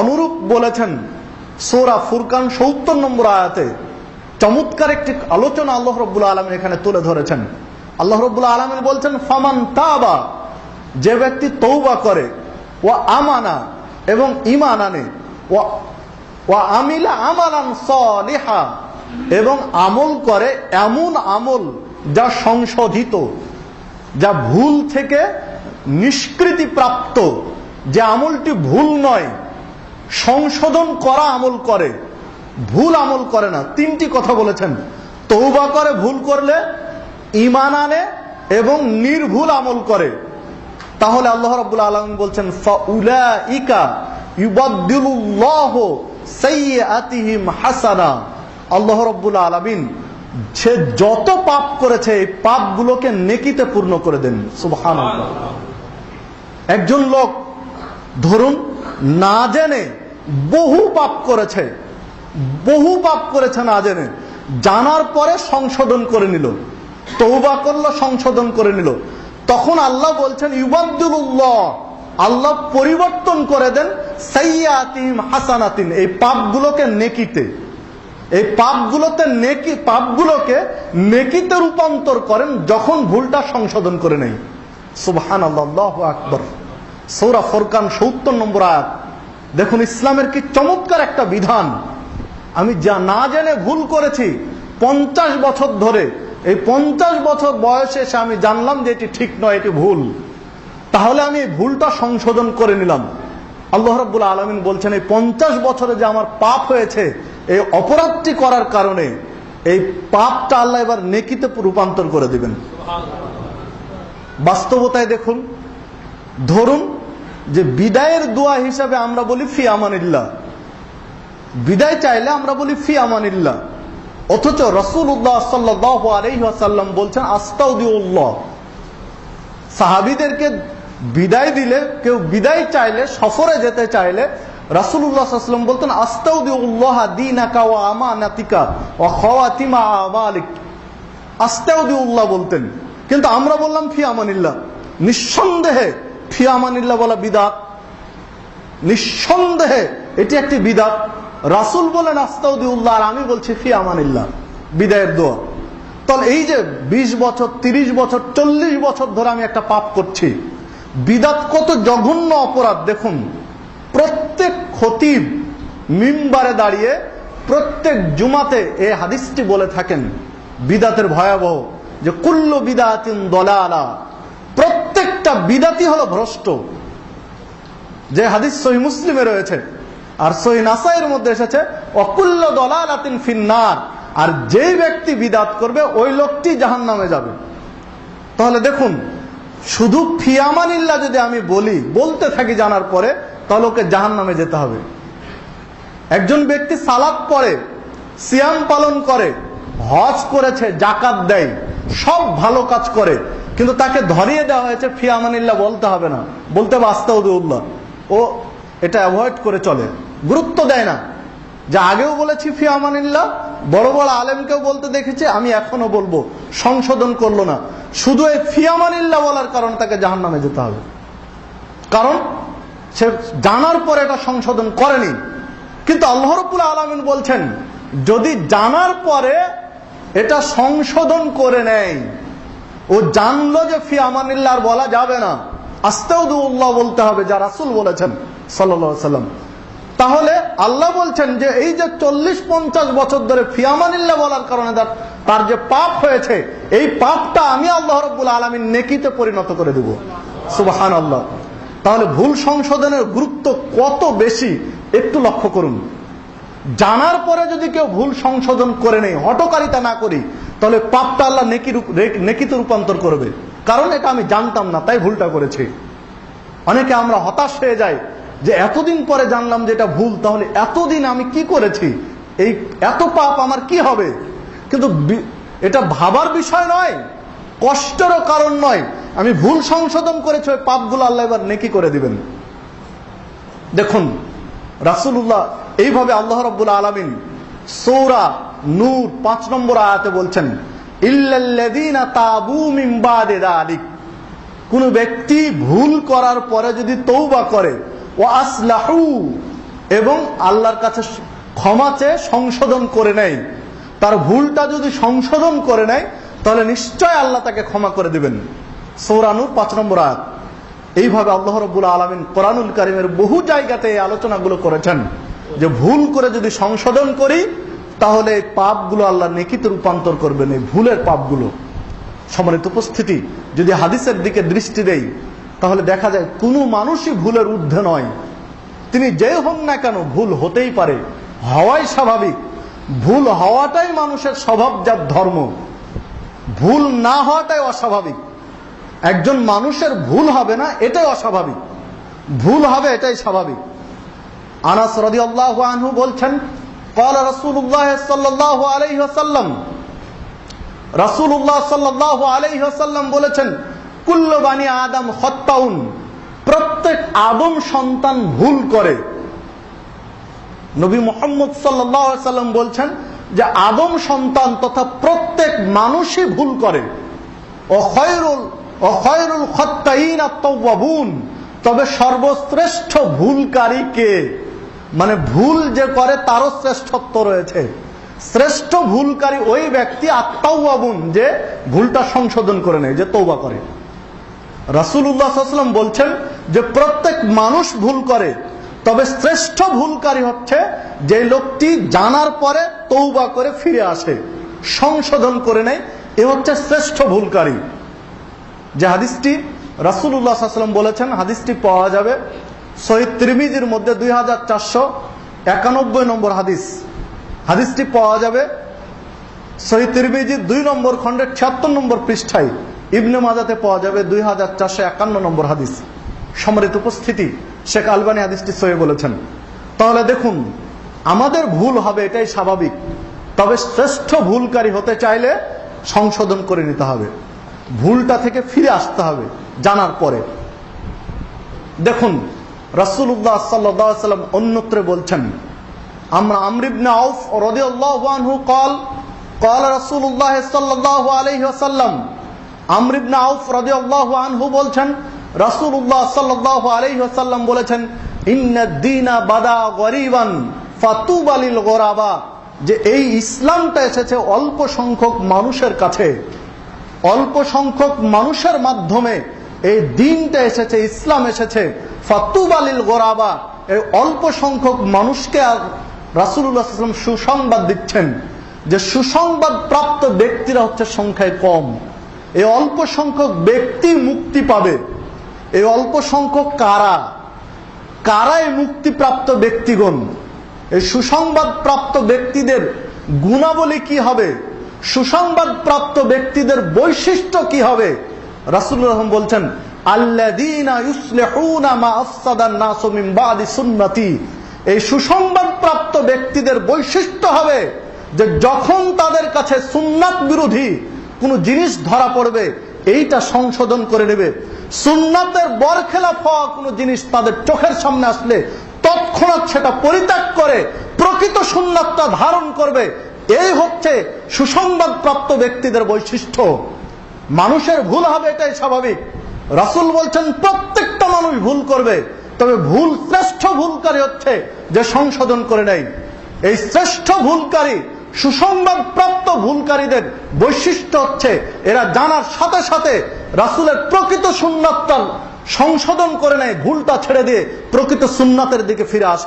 অনুরূপ বলেছেন সোরা ফুরকান সত্তর নম্বর আয়াতে। চমৎকার একটি আলোচনা আল্লাহ রব্বুল আলম এখানে তুলে ধরেছেন। আল্লাহ রব্বুল আলমিন বলছেন, ফামান তাবা যে ব্যক্তি তৌবা করে ও আমানা এবং ইমান আনে ও আমিলা আমালান সলিহা এবং আমল করে এমন আমল যা সংশোধিত, যা ভুল থেকে নিষ্কৃতি প্রাপ্ত, যে আমলটি ভুল নয়। সংশোধন করা আমল করে, ভুল আমল করে না। তিনটি কথা বলেছেন। তৌবা করে, ভুল করলে ইমান আনে এবং নির্ভুল আমল করে। তাহলে আল্লাহ রাব্বুল আলামিন বলছেন সাইয়্যাতিহিম হাসানা। আল্লাহ রাব্বুল আলামিন সে যত পাপ করেছে, এই পাপগুলোকে নেকিতে পূর্ণ করে দেন। সুবহানাল্লাহ। একজন লোক, ধরুন, না জেনে বহু পাপ করেছে, বহু পাপ করেছে না জেনে জানার পরে সংশোধন করে নিল তৌবা করল, সংশোধন করে নিল। তখন আল্লাহ বলছেন ইউবাদুল্লাহ আল্লাহ পরিবর্তন করে দেন সাইয়াতিম হাসানাতিন, এই পাপগুলোকে নেকিতে। এই পাপগুলোতে নেকি, পাপগুলোকে নেকিতে রূপান্তর করেন যখন ভুলটা সংশোধন করে নেই সুবহান আল্লাহ আকবর। সৌরা ফোরকান সত্তর নম্বর আয়াত। দেখুন, ইসলামের কি চমৎকার একটা বিধান? আমি যা না জেনে ভুল করেছি, পঞ্চাশ বছর ধরে, এই পঞ্চাশ বছর বয়সে এসে আমি জানলাম যে এটি ঠিক নয়, এটি ভুল। তাহলে আমি এই ভুলটা সংশোধন করে নিলাম। আল্লাহ রব্বুল আলমিন বলছেন, এই পঞ্চাশ বছরে যে আমার পাপ হয়েছে, এই অপরাধটি করার কারণে এই পাপটা আল্লাহ এবার নেকিতে রূপান্তর করে দিবেন। বাস্তবতায় দেখুন, ধরুন যে বিদায়ের দোয়া হিসাবে আমরা বলি ফি আমানিল্লাহ। বিদায় চাইলে আমরা বলি ফি আমানিল্লাহ। অথচ রসুল উল্লাহ সাল্লাহ আলহিহাসাল্লাম বলছেন আস্তাউদ্দিউল্লাহ সাহাবিদেরকে বিদায় দিলে, কেউ বিদায় চাইলে, সফরে যেতে চাইলে রাসুল্লাহাম বলতেন আস্তাউদ্দিউল্লাহ দিনাকা ও আমানাতিকা ও খাওয়াতিমা আমালিক। আস্তাউদ্দিউল্লাহ বলতেন। কিন্তু আমরা বললাম ফি আমানিল্লাহ। নিঃসন্দেহে ফি আমানিল্লাহ বলা বিদাত। নিঃসন্দেহে এটি একটি বিদাত। রাসুল বলেন আস্তাউদ্দিউল্লাহ আর আমি বলছি ফি বিদায়ের দোয়া। তাহলে এই যে ২০ বছর ৩০ বছর, চল্লিশ বছর ধরে আমি একটা পাপ করছি, বিদাত কত জঘন্য অপরাধ, দেখুন। প্রত্যেক খতিব মিম্বারে দাঁড়িয়ে প্রত্যেক জুমাতে এ হাদিসটি বলে থাকেন, বিদাতের ভয়াবহ, যে কুল্ল বিদাতিন দলালা প্রত্যেকটা বিদাতি হলো ভ্রষ্ট। যে হাদিস সহি মুসলিমে রয়েছে, আর সহি নাসাইয়ের মধ্যে এসেছে, অকুল্ল দলালাতিন ফিন্নার, আর যে ব্যক্তি বিদাত করবে, ওই লোকটি জাহান নামে যাবে। তাহলে দেখুন, শুধু ফিয়ামানিল্লা যদি আমি বলি, বলতে থাকি জানার পরে, তাহলে ওকে জাহান নামে যেতে হবে। একজন ব্যক্তি সালাদ পড়ে, সিয়াম পালন করে, হজ করেছে, জাকাত দেয়, সব ভালো কাজ করে কিন্তু তাকে ধরিয়ে দেওয়া হয়েছে ফিয়ামানিল্লা বলতে হবে না। বলতে বাস্তাউদ্দৌল্লাহ ও এটা অ্যাভয়েড করে চলে। গুরুত্ব দেয় না। যা আগেও বলেছি ফিয়ামানিল্লাহ বড় বড় আলেমকেও বলতে দেখেছি, আমি এখনও বলব, সংশোধন করল না। শুধু এই ফিয়ামানিল্লাহ বলার কারণে তাকে জাহান নামে যেতে হবে। কারণ সে জানার পরে এটা সংশোধন করেনি। কিন্তু আল্লাহ রবুল আলমিন বলছেন, যদি জানার পরে এটা সংশোধন করে নেয় ও জানলো যে ফি আমানিল্লাহ বলা যাবে না। আস্তাউদ্দুল্লাহ বলতে হবে যা রাসুল বলেছেন সাল্লা সাল্লাম তাহলে আল্লাহ বলছেন যে এই যে চল্লিশ পঞ্চাশ বছর ধরে ফিয়ামানিল্লাহ বলার কারণে তার যে পাপ হয়েছে, এই পাপটা আমি আল্লাহ রব্বুল আলমিন নেকিতে পরিণত করে দেব। সুবাহান আল্লাহ তাহলে ভুল সংশোধনের গুরুত্ব কত বেশি, একটু লক্ষ্য করুন। জানার পরে যদি কেউ ভুল সংশোধন করে নেই হটকারিতা না করি তাহলে পাপটা আল্লাহ নেকি নেকিতে রূপান্তর করবে। কারণ এটা আমি জানতাম না, তাই ভুলটা করেছি। অনেকে আমরা হতাশ হয়ে যাই যে এতদিন পরে জানলাম যে এটা ভুল, তাহলে এতদিন আমি কি করেছি? এই এত পাপ আমার কি হবে? কিন্তু এটা ভাবার বিষয় নয়, কষ্টেরও কারণ নয়। আমি ভুল সংশোধন করেছি, ওই পাপগুলো আল্লাহ এবার নেকি করে দিবেন। দেখুন রাসুল্লাহ এইভাবে আল্লাহ রব্বুল আলমিন সৌরা নূর পাঁচ নম্বর আয়াতে বলছেন কোন ব্যক্তি ভুল করার পরে যদি তৌবা করে ও আসলাহু, এবং আল্লাহর কাছে ক্ষমা চেয়ে সংশোধন করে নেয়, তার ভুলটা যদি সংশোধন করে নেয়, তাহলে নিশ্চয় আল্লাহ তাকে ক্ষমা করে দিবেন। সৌরানুর পাঁচ নম্বর আয়াত। এইভাবে আল্লাহ রব্বুল আলমিন কোরআনুল কারিমের বহু জায়গাতে এই আলোচনাগুলো করেছেন। যে ভুল করে যদি সংশোধন করি, তাহলে এই পাপগুলো আল্লাহ নেকিতে রূপান্তর করবেন, এই ভুলের পাপগুলো। সম্মানিত উপস্থিতি, যদি হাদিসের দিকে দৃষ্টি দেই, তাহলে দেখা যায় কোনো মানুষই ভুলের ঊর্ধ্বে নয়। তিনি যে হন না কেন, ভুল হতেই পারে। হওয়াই স্বাভাবিক। ভুল হওয়াটাই মানুষের স্বভাব স্বভাবজাত ধর্ম। ভুল না হওয়াটাই অস্বাভাবিক। একজন মানুষের ভুল হবে না, এটাই অস্বাভাবিক। ভুল হবে, এটাই স্বাভাবিক। আনাস রদি আল্লাহ আনহু বলছেন কল রসুল্লাহ সাল্লাহ আলহি আসাল্লাম রসুল্লাহ সাল্লাহ আলহি আসাল্লাম বলেছেন কুল্লবাণী আদম হত্যাউন প্রত্যেক আদম সন্তান ভুল করে। নবী মোহাম্মদ সাল্লাহ সাল্লাম বলছেন যে, আদম সন্তান তথা প্রত্যেক মানুষই ভুল করে। অহয়রুল অখয়রুল খত্তাইন আত্মবাবুন তবে সর্বশ্রেষ্ঠ ভুলকারী কে? মানে ভুল যে করে, তারও শ্রেষ্ঠত্ব রয়েছে। শ্রেষ্ঠ ভুলকারী ওই ব্যক্তি আত্মাউবাবুন যে ভুলটা সংশোধন করে নেয়, যে তৌবা করে। রাসুল্লাহাম বলছেন যে প্রত্যেক মানুষ ভুল করে, তবে শ্রেষ্ঠ ভুলকারী হচ্ছে যে লোকটি জানার পরে তৌবা করে ফিরে আসে, সংশোধন করে নেয়, এ হচ্ছে শ্রেষ্ঠ ভুলকারী। যে হাদিসটি রাসুল্লাহাম বলেছেন, হাদিসটি পাওয়া যাবে শহীদ ত্রিমিজির মধ্যে দুই হাজার চারশো একানব্বই নম্বর হাদিস। হাদিসটি পাওয়া যাবে শহীদ তিরমিজির দুই নম্বর খণ্ডের ছিয়াত্তর নম্বর পৃষ্ঠায়। ইবনে মাজাতে পাওয়া যাবে দুই হাজার চারশো একান্ন নম্বর হাদিস। সম্মানিত উপস্থিতি, শেখ আলবানি হাদিসটি সয়ে বলেছেন। তাহলে দেখুন, আমাদের ভুল হবে এটাই স্বাভাবিক। তবে শ্রেষ্ঠ ভুলকারী হতে চাইলে সংশোধন করে নিতে হবে। ভুলটা থেকে ফিরে আসতে হবে জানার পরে। দেখুন রাসুল্লাহ সাল্লাম অন্যত্রে বলছেন। আমরা আমরিবনে আউফ রদি আল্লাহু কল কল রাসুল্লাহ সাল্লাহ আলহিহাসাল্লাম আমরিবনে আউফ রদি আল্লাহ আনহু বলছেন রাসুল্লাহ সাল্লাহ আলহিহাসাল্লাম বলেছেন ইন্দিনা বাদা গরিবান ফাতুব আলিল গোরাবা। যে এই ইসলামটা এসেছে অল্প সংখ্যক মানুষের কাছে। অল্প সংখ্যক মানুষের মাধ্যমে এই দিনটা এসেছে, ইসলাম এসেছে। ফাতুব ফাতুবালিল গোরাবা, এই অল্প সংখ্যক মানুষকে রাসুল্লাহাম সুসংবাদ দিচ্ছেন যে সুসংবাদ প্রাপ্ত ব্যক্তিরা হচ্ছে সংখ্যায় কম। এই অল্প সংখ্যক ব্যক্তি মুক্তি পাবে। এই অল্প সংখ্যক কারা? কারাই মুক্তিপ্রাপ্ত ব্যক্তিগণ? এই সুসংবাদ প্রাপ্ত ব্যক্তিদের গুণাবলী কি হবে? সুসংবাদ প্রাপ্ত ব্যক্তিদের বৈশিষ্ট্য কি হবে? রাসুল্লাহ রহম বলছেন এই সুসংবাদ প্রাপ্ত ব্যক্তিদের বৈশিষ্ট্য হবে যে যখন তাদের কাছে সুন্নাত বিরোধী কোনো জিনিস ধরা পড়বে, এইটা সংশোধন করে নেবে। সুন্নাতের বরখেলাফ হওয়া কোনো জিনিস তাদের চোখের সামনে আসলে তৎক্ষণাৎ সেটা পরিত্যাগ করে, প্রকৃত সুন্নাতটা ধারণ করবে। এই হচ্ছে সুসংবাদ প্রাপ্ত ব্যক্তিদের বৈশিষ্ট্য। মানুষের ভুল হবে এটাই স্বাভাবিক। রাসুল বলছেন, প্রত্যেকটা মানুষ ভুল করবে, তবে ভুল শ্রেষ্ঠ ভুলকারী হচ্ছে যে সংশোধন করে নেয়। এই শ্রেষ্ঠ ভুলকারী সুসংবাদ প্রাপ্ত ভুলকারীদের বৈশিষ্ট্য হচ্ছে, এরা জানার সাথে সাথে রাসুলের প্রকৃত সুন্নাতটা সংশোধন করে নেয়, ভুলটা ছেড়ে দিয়ে প্রকৃত সুন্নাতের দিকে ফিরে আসে।